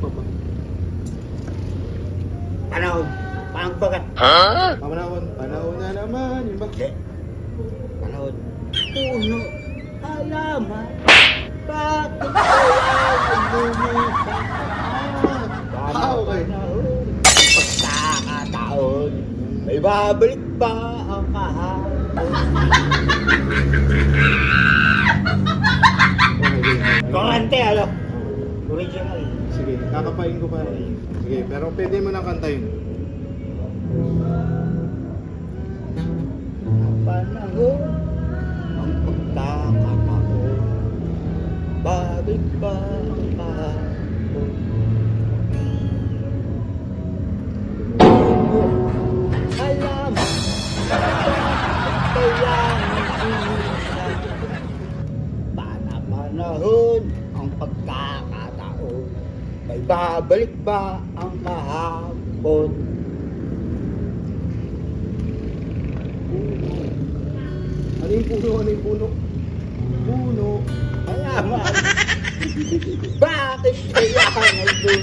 pa ba? Panahon. Pangbagat. Panahon, panahon na naman. Yun ba? Hindi. Panahon. Puno. Halaman. Bakit kaya naglumisan? Ah, okay. Pagkakataon. May babalik ba ang kahapon? Korante, ano? Original. Sige, kakapain ko pa rin. Sige, pero pwede mo nang kantayin. Panahon, ang pagkakataon. Babalik ba kahapon? Alam, kaya nagulusan. Panahon ang pagkakataon. May babalik ba ang kahapon? Ano yung puno? Ano yung puno? Puno. Alaman. Bakit kaya nagdumisan?